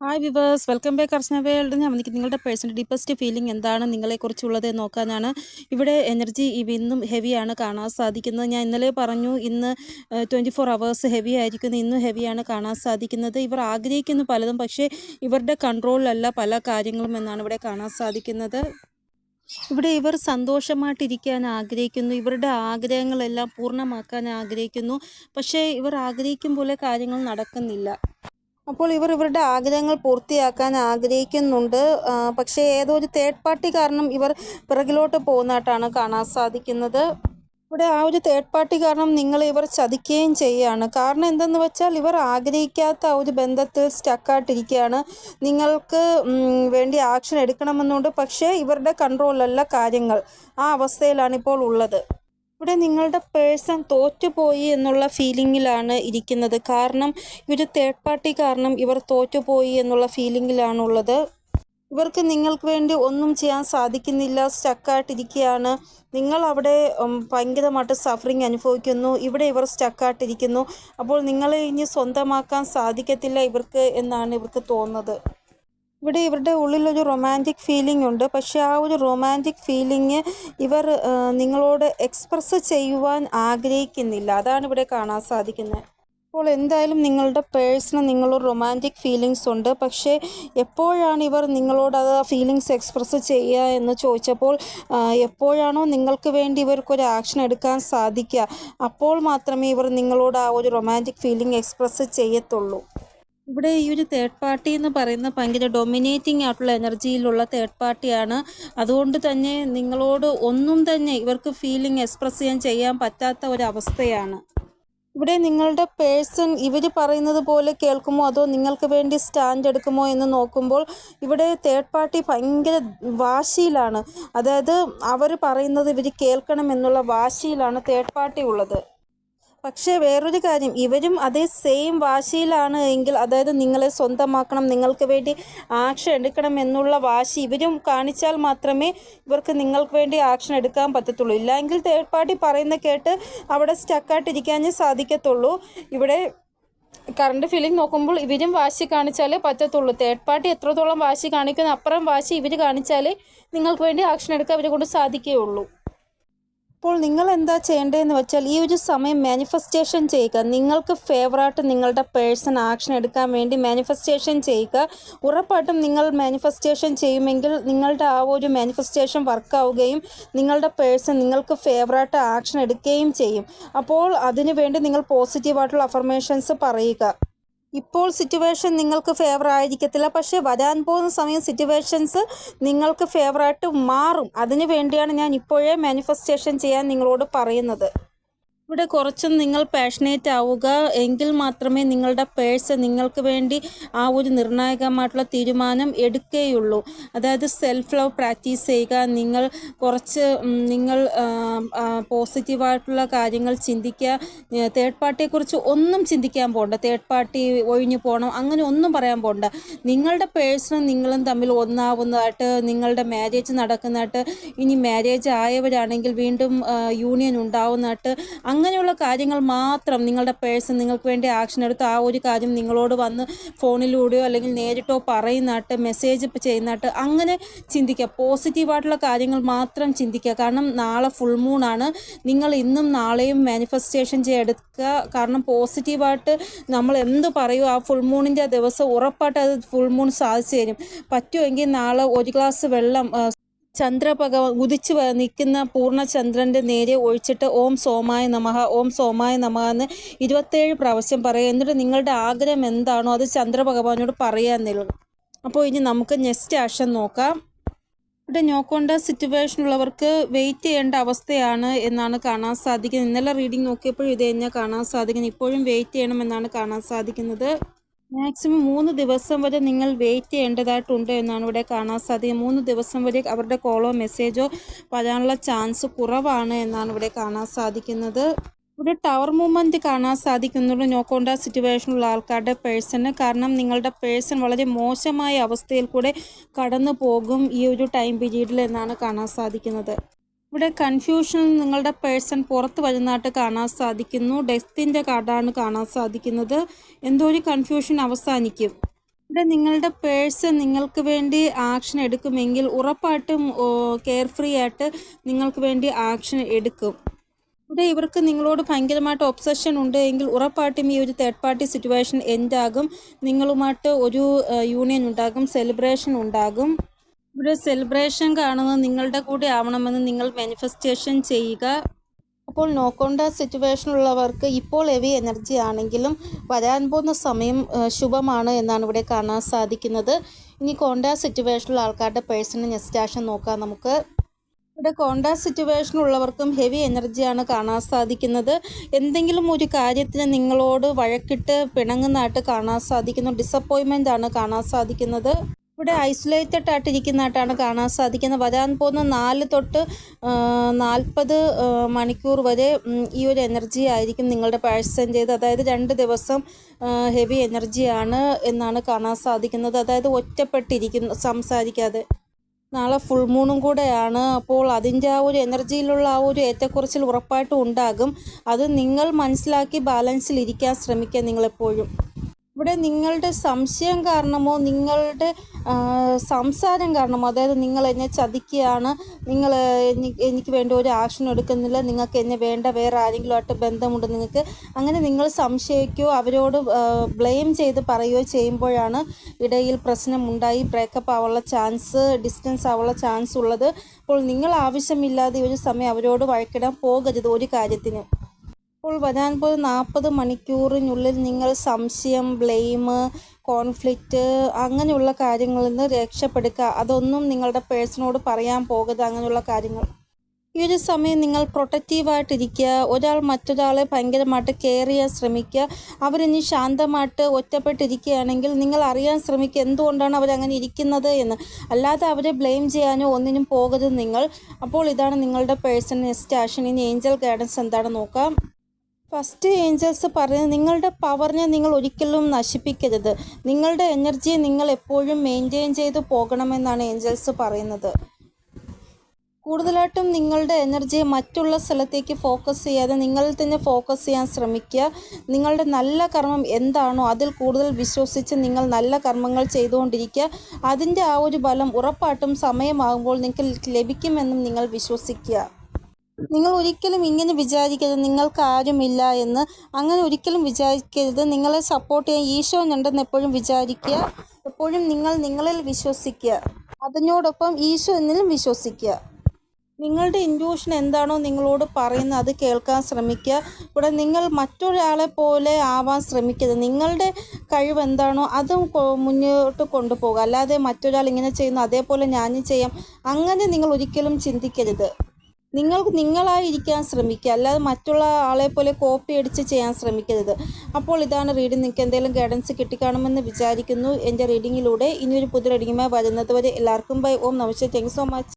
Hi viewers welcome back Archana world ഞാൻ വന്നിട്ട് നിങ്ങളുടെ പേഴ്സണൽ ഡീപ്പസ്റ്റ് ഫീലിംഗ് എന്താണ്? നിങ്ങളെക്കുറിച്ചുള്ളത് നോക്കാനാണ്. ഇവിടെ എനർജി ഇന്നും ഹെവിയാണ് കാണാൻ സാധിക്കുന്നത്. ഞാൻ ഇന്നലെ പറഞ്ഞു ഇന്ന് ട്വന്റി ഫോർ അവേഴ്സ് ഹെവി ആയിരിക്കുന്നു. ഇന്നും ഹെവിയാണ് കാണാൻ സാധിക്കുന്നത്. ഇവർ ആഗ്രഹിക്കുന്നു പലതും പക്ഷേ ഇവരുടെ കൺട്രോളിലല്ല പല കാര്യങ്ങളും എന്നാണ് ഇവിടെ കാണാൻ സാധിക്കുന്നത്. ഇവിടെ ഇവർ സന്തോഷമായിട്ടിരിക്കാൻ ആഗ്രഹിക്കുന്നു. ഇവരുടെ ആഗ്രഹങ്ങളെല്ലാം പൂർണമാക്കാൻ ആഗ്രഹിക്കുന്നു. പക്ഷേ ഇവർ ആഗ്രഹിക്കും പോലെ കാര്യങ്ങൾ നടക്കുന്നില്ല. അപ്പോൾ ഇവർ ഇവരുടെ ആഗ്രഹങ്ങൾ പൂർത്തിയാക്കാൻ ആഗ്രഹിക്കുന്നുണ്ട്. പക്ഷേ ഏതോ ഒരു തേർഡ് പാർട്ടി കാരണം ഇവർ പിറകിലോട്ട് പോകുന്നതായിട്ടാണ് കാണാൻ സാധിക്കുന്നത്. ഇവിടെ ആ ഒരു തേർഡ് പാർട്ടി കാരണം നിങ്ങൾ ഇവർ ചതിക്കുകയും ചെയ്യുകയാണ് കാരണം എന്തെന്ന് വെച്ചാൽ ഇവർ ആഗ്രഹിക്കാത്ത ആ ഒരു ബന്ധത്തിൽ സ്റ്റക്കായിട്ടിരിക്കുകയാണ് നിങ്ങൾക്ക് വേണ്ടി ആക്ഷൻ എടുക്കണമെന്നുണ്ട്. പക്ഷേ ഇവരുടെ കൺട്രോളിലല്ല കാര്യങ്ങൾ. ആ അവസ്ഥയിലാണ് ഇപ്പോൾ ഉള്ളത്. ഇവിടെ നിങ്ങളുടെ പേഴ്സൺ തോറ്റുപോയി എന്നുള്ള ഫീലിങ്ങിലാണ് ഇരിക്കുന്നത്. കാരണം ഇവർ തേർഡ് പാർട്ടി കാരണം ഇവർ തോറ്റുപോയി എന്നുള്ള ഫീലിങ്ങിലാണുള്ളത് ഇവർക്ക് നിങ്ങൾക്ക് വേണ്ടി ഒന്നും ചെയ്യാൻ സാധിക്കുന്നില്ല. സ്റ്റക്കായിട്ടിരിക്കുകയാണ് നിങ്ങൾ അവിടെ ഭയങ്കരമായിട്ട് സഫറിങ് അനുഭവിക്കുന്നു. ഇവിടെ ഇവർ സ്റ്റക്കായിട്ടിരിക്കുന്നു അപ്പോൾ നിങ്ങളെ ഇനി സ്വന്തമാക്കാൻ സാധിക്കത്തില്ല ഇവർക്ക് എന്നാണ് ഇവർക്ക് തോന്നുന്നത്. ഇവിടെ ഇവരുടെ ഉള്ളിലൊരു റൊമാന്റിക് ഫീലിംഗ് ഉണ്ട്. പക്ഷേ ആ ഒരു റൊമാന്റിക് ഫീലിംഗ് ഇവർ നിങ്ങളോട് എക്സ്പ്രസ് ചെയ്യുവാൻ ആഗ്രഹിക്കുന്നില്ല. അതാണ് ഇവിടെ കാണാൻ സാധിക്കുന്നത്. അപ്പോൾ എന്തായാലും നിങ്ങളുടെ പേഴ്സണ് നിങ്ങളൊരു റൊമാന്റിക് ഫീലിങ്സ് ഉണ്ട്. പക്ഷേ എപ്പോഴാണ് ഇവർ നിങ്ങളോട് അത് ആ ഫീലിങ്സ് എക്സ്പ്രസ് ചെയ്യുക എന്ന് ചോദിച്ചപ്പോൾ എപ്പോഴാണോ നിങ്ങൾക്ക് വേണ്ടി ഇവർക്കൊരു ആക്ഷൻ എടുക്കാൻ സാധിക്കുക അപ്പോൾ മാത്രമേ ഇവർ നിങ്ങളോട് ആ ഒരു റൊമാന്റിക് ഫീലിംഗ് എക്സ്പ്രസ് ചെയ്യത്തുള്ളൂ. ഇവിടെ ഈ ഒരു തേർഡ് പാർട്ടി എന്ന് പറയുന്ന ഭയങ്കര ഡൊമിനേറ്റിംഗ് ആയിട്ടുള്ള എനർജിയിലുള്ള തേർഡ് പാർട്ടിയാണ് അതുകൊണ്ട് തന്നെ നിങ്ങളോട് ഒന്നും തന്നെ ഇവർക്ക് ഫീലിംഗ് എക്സ്പ്രസ് ചെയ്യാൻ ചെയ്യാൻ പറ്റാത്ത ഒരു അവസ്ഥയാണ്. ഇവിടെ നിങ്ങളുടെ പേഴ്സൺ ഇവർ പറയുന്നത് പോലെ കേൾക്കുമോ? അതോ നിങ്ങൾക്ക് വേണ്ടി സ്റ്റാൻഡ് എടുക്കുമോ എന്ന് നോക്കുമ്പോൾ ഇവിടെ തേർഡ് പാർട്ടി ഭയങ്കര വാശിയിലാണ്. അതായത് അവർ പറയുന്നത് ഇവർ കേൾക്കണം എന്നുള്ള വാശിയിലാണ് തേർഡ് പാർട്ടി ഉള്ളത്. പക്ഷേ വേറൊരു കാര്യം ഇവരും അതേ സെയിം വാശിയിലാണ് എങ്കിൽ അതായത് നിങ്ങളെ സ്വന്തമാക്കണം നിങ്ങൾക്ക് വേണ്ടി ആക്ഷൻ എടുക്കണം എന്നുള്ള വാശി ഇവരും കാണിച്ചാൽ മാത്രമേ ഇവർക്ക് നിങ്ങൾക്ക് വേണ്ടി ആക്ഷൻ എടുക്കാൻ പറ്റത്തുള്ളൂ. ഇല്ലെങ്കിൽ തേർഡ് പാർട്ടി പറയുന്ന കേട്ട് അവിടെ സ്റ്റക്കായിട്ടിരിക്കാനേ സാധിക്കത്തുള്ളൂ. ഇവിടെ കറണ്ട് ഫീലിംഗ് നോക്കുമ്പോൾ ഇവരും വാശി കാണിച്ചാലേ പറ്റത്തുള്ളൂ. തേർഡ് പാർട്ടി എത്രത്തോളം വാശി കാണിക്കുന്ന അപ്പുറം വാശി ഇവർ കാണിച്ചാലേ നിങ്ങൾക്ക് വേണ്ടി ആക്ഷൻ എടുക്കാൻ ഇവരെ കൊണ്ട് സാധിക്കുകയുള്ളൂ. അപ്പോൾ നിങ്ങൾ എന്താ ചെയ്യേണ്ടതെന്ന് വെച്ചാൽ ഈ ഒരു സമയം മാനിഫെസ്റ്റേഷൻ ചെയ്യുക. നിങ്ങൾക്ക് ഫേവറായിട്ട് നിങ്ങളുടെ പേഴ്സൺ ആക്ഷൻ എടുക്കാൻ വേണ്ടി മാനിഫെസ്റ്റേഷൻ ചെയ്യുക. ഉറപ്പായിട്ടും നിങ്ങൾ മാനിഫെസ്റ്റേഷൻ ചെയ്യുമെങ്കിൽ നിങ്ങളുടെ ആ ഒരു മാനിഫെസ്റ്റേഷൻ വർക്കാവുകയും നിങ്ങളുടെ പേഴ്സൺ നിങ്ങൾക്ക് ഫേവറായിട്ട് ആക്ഷൻ എടുക്കുകയും ചെയ്യും. അപ്പോൾ അതിനുവേണ്ടി നിങ്ങൾ പോസിറ്റീവായിട്ടുള്ള അഫർമേഷൻസ് പറയുക. ഇപ്പോൾ സിറ്റുവേഷൻ നിങ്ങൾക്ക് ഫേവർ ആയിരിക്കത്തില്ല. പക്ഷേ വരാൻ പോകുന്ന സമയം സിറ്റുവേഷൻസ് നിങ്ങൾക്ക് ഫേവറായിട്ട് മാറും. അതിനു വേണ്ടിയാണ് ഞാൻ ഇപ്പോഴേ മാനിഫെസ്റ്റേഷൻ ചെയ്യാൻ നിങ്ങളോട് പറയുന്നത്. ഇവിടെ കുറച്ചും നിങ്ങൾ പാഷനേറ്റ് ആവുക. എങ്കിൽ മാത്രമേ നിങ്ങളുടെ പേഴ്സ് നിങ്ങൾക്ക് വേണ്ടി ആ ഒരു നിർണായകമായിട്ടുള്ള തീരുമാനം എടുക്കുകയുള്ളൂ. അതായത് സെൽഫ് ലവ് പ്രാക്ടീസ് ചെയ്യുക. നിങ്ങൾ കുറച്ച് നിങ്ങൾ പോസിറ്റീവായിട്ടുള്ള കാര്യങ്ങൾ ചിന്തിക്കുക. തേർഡ് പാർട്ടിയെക്കുറിച്ച് ഒന്നും ചിന്തിക്കാൻ പോകണ്ട തേർഡ് പാർട്ടി ഒഴിഞ്ഞു പോകണം അങ്ങനെ ഒന്നും പറയാൻ പോകണ്ട നിങ്ങളുടെ പേഴ്സണും നിങ്ങളും തമ്മിൽ ഒന്നാവുന്നതായിട്ട് നിങ്ങളുടെ മാരേജ് നടക്കുന്നതായിട്ട് ഇനി മാരേജ് ആയവരാണെങ്കിൽ വീണ്ടും യൂണിയൻ ഉണ്ടാവുന്നതായിട്ട് അങ്ങനെയുള്ള കാര്യങ്ങൾ മാത്രം നിങ്ങളുടെ പേഴ്സൺ നിങ്ങൾക്ക് വേണ്ടി ആക്ഷൻ എടുത്ത് ആ ഒരു കാര്യം നിങ്ങളോട് വന്ന് ഫോണിലൂടെയോ അല്ലെങ്കിൽ നേരിട്ടോ പറയുന്നതായിട്ട് മെസ്സേജ് ചെയ്യുന്നതായിട്ട് അങ്ങനെ ചിന്തിക്കുക. പോസിറ്റീവായിട്ടുള്ള കാര്യങ്ങൾ മാത്രം ചിന്തിക്കുക. കാരണം നാളെ ഫുൾ മൂണാണ് നിങ്ങൾ ഇന്നും നാളെയും മാനിഫെസ്റ്റേഷൻ ചെയ്തെടുക്കുക കാരണം പോസിറ്റീവായിട്ട് നമ്മൾ എന്ത് പറയുമോ ആ ഫുൾ മൂണിന്റെ ദിവസം ഉറപ്പായിട്ട് അത് ഫുൾ മൂൺ സാധിച്ചു തരും. പറ്റുമെങ്കിൽ നാളെ ഒരു ഗ്ലാസ് വെള്ളം ചന്ദ്രഭഗവാൻ ഉദിച്ചു നിൽക്കുന്ന പൂർണചന്ദ്രന്റെ നേരെ ഒഴിച്ചിട്ട് ഓം സോമായ നമഹ ഓം സോമായ നമഃ എന്ന് ഇരുപത്തേഴ് പ്രാവശ്യം പറയുക. എന്നിട്ട് നിങ്ങളുടെ ആഗ്രഹം എന്താണോ അത് ചന്ദ്രഭഗവാനോട് പറയാന്നുള്ളത് അപ്പോൾ ഇനി നമുക്ക് നെക്സ്റ്റ് ആക്ഷൻ നോക്കാം. ഇവിടെ സിറ്റുവേഷൻ ഉള്ളവർക്ക് വെയിറ്റ് ചെയ്യേണ്ട അവസ്ഥയാണ് എന്നാണ് കാണാൻ സാധിക്കുന്നത്. ഇന്നലെ റീഡിംഗ് നോക്കിയപ്പോഴും ഇത് തന്നെ കാണാൻ സാധിക്കുന്നത് ഇപ്പോഴും വെയിറ്റ് ചെയ്യണമെന്നാണ് കാണാൻ സാധിക്കുന്നത്. മാക്സിമം മൂന്ന് ദിവസം വരെ നിങ്ങൾ വെയിറ്റ് ചെയ്യേണ്ടതായിട്ടുണ്ട് എന്നാണ് ഇവിടെ കാണാൻ സാധിക്കുക മൂന്ന് ദിവസം വരെ അവരുടെ കോളോ മെസ്സേജോ വരാനുള്ള ചാൻസ് കുറവാണ് എന്നാണ് ഇവിടെ കാണാൻ സാധിക്കുന്നത്. ഇവിടെ ടവർ മൂവ്മെന്റ് കാണാൻ സാധിക്കുന്നുണ്ട് നോക്കോണ്ട സിറ്റുവേഷനുള്ള ആൾക്കാരുടെ പേഴ്സണ് കാരണം നിങ്ങളുടെ പേഴ്സൺ വളരെ മോശമായ അവസ്ഥയിൽ കൂടെ കടന്നു പോകും ഈ ഒരു ടൈം പീരീഡിൽ എന്നാണ് കാണാൻ സാധിക്കുന്നത്. ഇവിടെ കൺഫ്യൂഷൻ നിങ്ങളുടെ പേഴ്സൺ പുറത്ത് വരുന്നതായിട്ട് കാണാൻ സാധിക്കുന്നു. ഡെത്തിന്റെ കാർഡാണ് കാണാൻ സാധിക്കുന്നത്. എന്തോ ഒരു കൺഫ്യൂഷൻ അവസാനിക്കും. ഇവിടെ നിങ്ങളുടെ പേഴ്സൺ നിങ്ങൾക്ക് വേണ്ടി ആക്ഷൻ എടുക്കുമെങ്കിൽ ഉറപ്പായിട്ടും കെയർ ഫ്രീ ആയിട്ട് നിങ്ങൾക്ക് വേണ്ടി ആക്ഷൻ എടുക്കും. ഇവിടെ ഇവർക്ക് നിങ്ങളോട് ഭയങ്കരമായിട്ട് ഒബ്സഷൻ ഉണ്ട് എങ്കിൽ ഉറപ്പായിട്ടും ഈ ഒരു തേർഡ് പാർട്ടി സിറ്റുവേഷൻ എൻഡാകും നിങ്ങളുമായിട്ട് ഒരു യൂണിയൻ ഉണ്ടാകും സെലിബ്രേഷൻ ഉണ്ടാകും. ഇവിടെ സെലിബ്രേഷൻ കാണുന്നത് നിങ്ങളുടെ കൂടെ ആവണമെന്ന് നിങ്ങൾ മാനിഫെസ്റ്റേഷൻ ചെയ്യുക. അപ്പോൾ നോക്കേണ്ട സിറ്റുവേഷനുള്ളവർക്ക് ഇപ്പോൾ ഹെവി എനർജി ആണെങ്കിലും വരാൻ പോകുന്ന സമയം ശുഭമാണ് എന്നാണ് ഇവിടെ കാണാൻ സാധിക്കുന്നത്. ഇനി കോണ്ടാ സിറ്റുവേഷനുള്ള ആൾക്കാരുടെ പേഴ്സണൽ നെസ്റ്റാഷൻ നോക്കാം നമുക്ക്. ഇവിടെ കോണ്ടാ സിറ്റുവേഷൻ ഉള്ളവർക്കും ഹെവി എനർജിയാണ് കാണാൻ സാധിക്കുന്നത്. എന്തെങ്കിലും ഒരു കാര്യത്തിന് നിങ്ങളോട് വഴക്കിട്ട് പിണങ്ങുന്നതായിട്ട് കാണാൻ സാധിക്കുന്നു. ഡിസപ്പോയിൻമെന്റ് ആണ് കാണാൻ സാധിക്കുന്നത്. ഇവിടെ ഐസൊലേറ്റഡ് ആയിട്ടിരിക്കുന്നതായിട്ടാണ് കാണാൻ സാധിക്കുന്നത്. വരാൻ പോകുന്ന നാല് തൊട്ട് നാൽപ്പത് മണിക്കൂർ വരെ ഈ ഒരു എനർജി ആയിരിക്കും നിങ്ങളുടെ പേഴ്സന്റേത് അതായത് രണ്ട് ദിവസം ഹെവി എനർജിയാണ് എന്നാണ് കാണാൻ സാധിക്കുന്നത്. അതായത് ഒറ്റപ്പെട്ടിരിക്കുന്നു സംസാരിക്കാതെ. നാളെ ഫുൾ മൂണും കൂടെയാണ്. അപ്പോൾ അതിന്റെ ആ ഒരു എനർജിയിലുള്ള ആ ഒരു ഏറ്റക്കുറച്ചിൽ ഉറപ്പായിട്ടും ഉണ്ടാകും. അത് നിങ്ങൾ മനസ്സിലാക്കി ബാലൻസിൽ ഇരിക്കാൻ ശ്രമിക്കുക നിങ്ങളെപ്പോഴും. ഇവിടെ നിങ്ങളുടെ സംശയം കാരണമോ നിങ്ങളുടെ സംസാരം കാരണമോ അതായത് നിങ്ങൾ എന്നെ ചതിക്കുകയാണ് നിങ്ങൾ എനിക്ക് വേണ്ടി ഒരു ആക്ഷൻ എടുക്കുന്നില്ല നിങ്ങൾക്ക് എന്നെ വേണ്ട വേറെ ആരെങ്കിലും ആയിട്ട് ബന്ധമുണ്ട് നിങ്ങൾക്ക് അങ്ങനെ നിങ്ങൾ സംശയിക്കുകയോ അവരോട് ബ്ലെയിം ചെയ്ത് പറയുകയോ ചെയ്യുമ്പോഴാണ് ഇടയിൽ പ്രശ്നമുണ്ടായി ബ്രേക്കപ്പ് ആവാനുള്ള ചാൻസ് ഡിസ്റ്റൻസ് ആവാനുള്ള ചാൻസ് ഉള്ളത്. അപ്പോൾ നിങ്ങൾ ആവശ്യമില്ലാതെ ഒരു സമയം അവരോട് വഴക്കിടാൻ പോകരുത് ഒരു കാര്യത്തിനും. ഇപ്പോൾ വരാൻ പോകുന്ന നാൽപ്പത് മണിക്കൂറിനുള്ളിൽ നിങ്ങൾ സംശയം ബ്ലെയിം കോൺഫ്ലിക്റ്റ് അങ്ങനെയുള്ള കാര്യങ്ങളിൽ നിന്ന് രക്ഷപ്പെടുക. അതൊന്നും നിങ്ങളുടെ പേഴ്സണോട് പറയാൻ പോകരുത് അങ്ങനെയുള്ള കാര്യങ്ങൾ. ഈ ഒരു സമയം നിങ്ങൾ പ്രൊട്ടക്റ്റീവായിട്ടിരിക്കുക ഒരാൾ മറ്റൊരാളെ ഭയങ്കരമായിട്ട് കെയർ ചെയ്യാൻ ശ്രമിക്കുക. അവരിനി ശാന്തമായിട്ട് ഒറ്റപ്പെട്ടിരിക്കുകയാണെങ്കിൽ നിങ്ങൾ അറിയാൻ ശ്രമിക്കുക എന്തുകൊണ്ടാണ് അവരങ്ങനെ ഇരിക്കുന്നത് എന്ന്. അല്ലാതെ അവരെ ബ്ലെയിം ചെയ്യാനോ ഒന്നിനും പോകരുത് നിങ്ങൾ. അപ്പോൾ ഇതാണ് നിങ്ങളുടെ പേഴ്സൺ എസ്റ്റാഷൻ ഇനി ഏഞ്ചൽ ഗൈഡൻസ് എന്താണ് നോക്കാം. ഫസ്റ്റ് ഏഞ്ചൽസ് പറയുന്നത് നിങ്ങളുടെ പവറിനെ നിങ്ങൾ ഒരിക്കലും നശിപ്പിക്കരുത്. നിങ്ങളുടെ എനർജിയെ നിങ്ങൾ എപ്പോഴും മെയിന്റെയിൻ ചെയ്ത് പോകണമെന്നാണ് ഏഞ്ചൽസ് പറയുന്നത്. കൂടുതലായിട്ടും നിങ്ങളുടെ എനർജിയെ മറ്റുള്ള സ്ഥലത്തേക്ക് ഫോക്കസ് ചെയ്യാതെ നിങ്ങളിൽ തന്നെ ഫോക്കസ് ചെയ്യാൻ ശ്രമിക്കുക. നിങ്ങളുടെ നല്ല കർമ്മം എന്താണോ അതിൽ കൂടുതൽ വിശ്വസിച്ച് നിങ്ങൾ നല്ല കർമ്മങ്ങൾ ചെയ്തുകൊണ്ടിരിക്കുക. അതിന്റെ ആ ഒരു ബലം ഉറപ്പായിട്ടും സമയമാകുമ്പോൾ നിങ്ങൾക്ക് ലഭിക്കുമെന്നും നിങ്ങൾ വിശ്വസിക്കുക. നിങ്ങൾ ഒരിക്കലും ഇങ്ങനെ വിചാരിക്കരുത്. നിങ്ങൾക്ക് ആരുമില്ല എന്ന്. അങ്ങനെ ഒരിക്കലും വിചാരിക്കരുത്. നിങ്ങളെ സപ്പോർട്ട് ചെയ്യാൻ ഈശോ ഉണ്ടെന്ന് എപ്പോഴും വിചാരിക്കുക. എപ്പോഴും നിങ്ങൾ നിങ്ങളിൽ വിശ്വസിക്കുക. അതിനോടൊപ്പം ഈശോ എന്നിലും വിശ്വസിക്കുക. നിങ്ങളുടെ ഇന്റ്യൂഷൻ എന്താണോ നിങ്ങളോട് പറയുന്നത് അത് കേൾക്കാൻ ശ്രമിക്കുക. ഇവിടെ നിങ്ങൾ മറ്റൊരാളെ പോലെ ആവാൻ ശ്രമിക്കരുത്. നിങ്ങളുടെ കഴിവ് എന്താണോ അതും മുന്നോട്ട് കൊണ്ടുപോകുക. അല്ലാതെ മറ്റൊരാൾ ഇങ്ങനെ ചെയ്യുന്നു അതേപോലെ ഞാനും ചെയ്യാം. അങ്ങനെ നിങ്ങൾ ഒരിക്കലും ചിന്തിക്കരുത്. നിങ്ങൾക്ക് നിങ്ങളായിരിക്കാൻ ശ്രമിക്കുക. അല്ലാതെ മറ്റുള്ള ആളെ പോലെ കോപ്പി അടിച്ച് ചെയ്യാൻ ശ്രമിക്കരുത്. അപ്പോൾ ഇതാണ് റീഡിംഗ് നിങ്ങൾക്ക് എന്തെങ്കിലും ഗൈഡൻസ് കിട്ടിക്കാണുമെന്ന് വിചാരിക്കുന്നു. എന്റെ റീഡിങ്ങിലൂടെ ഇനിയൊരു പുതിയ റീഡിങ്ങുമായി വരുന്നത് വരെ എല്ലാവർക്കും ബൈ ഓം നമസ്തേ താങ്ക് സോ മച്ച്